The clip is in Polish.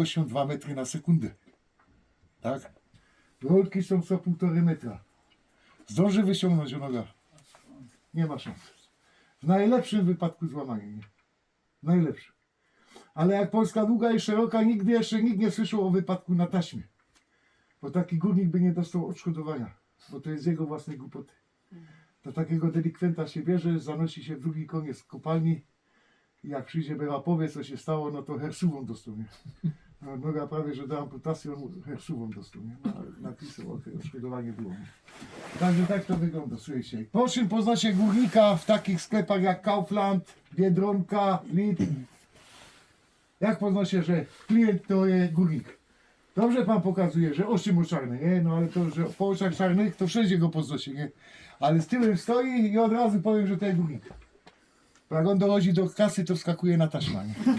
prędkością 2 metry na sekundę. Tak? Rolki są co półtorej metra. Zdąży wyciągnąć noga. Nie ma szans. W najlepszym wypadku złamanie. Nie? W najlepszym. Ale jak Polska długa i szeroka, nigdy jeszcze nikt nie słyszał o wypadku na taśmie. Bo taki górnik by nie dostał odszkodowania, bo to jest jego własnej głupoty. Do takiego delikwenta się bierze, zanosi się w drugi koniec kopalni i jak przyjdzie była powie co się stało, no to hersuwą dostał? No, Noga prawie, że do amputacji, on hersuwą dostał, nie? No, napisał, o odszkodowanie było. Także tak to wygląda, słuchajcie. Po czym poznacie górnika w takich sklepach jak Kaufland, Biedronka, Lidl, jak poznacie, że klient to jest górnik? Dobrze pan pokazuje, że oczy mu czarne, nie? No ale to, że po oczach czarnych, to wszędzie go poznacie, nie? Ale z tyłem stoi i od razu powiem, że to jest górnik. Jak on dochodzi do kasy, to wskakuje na taśmę, nie?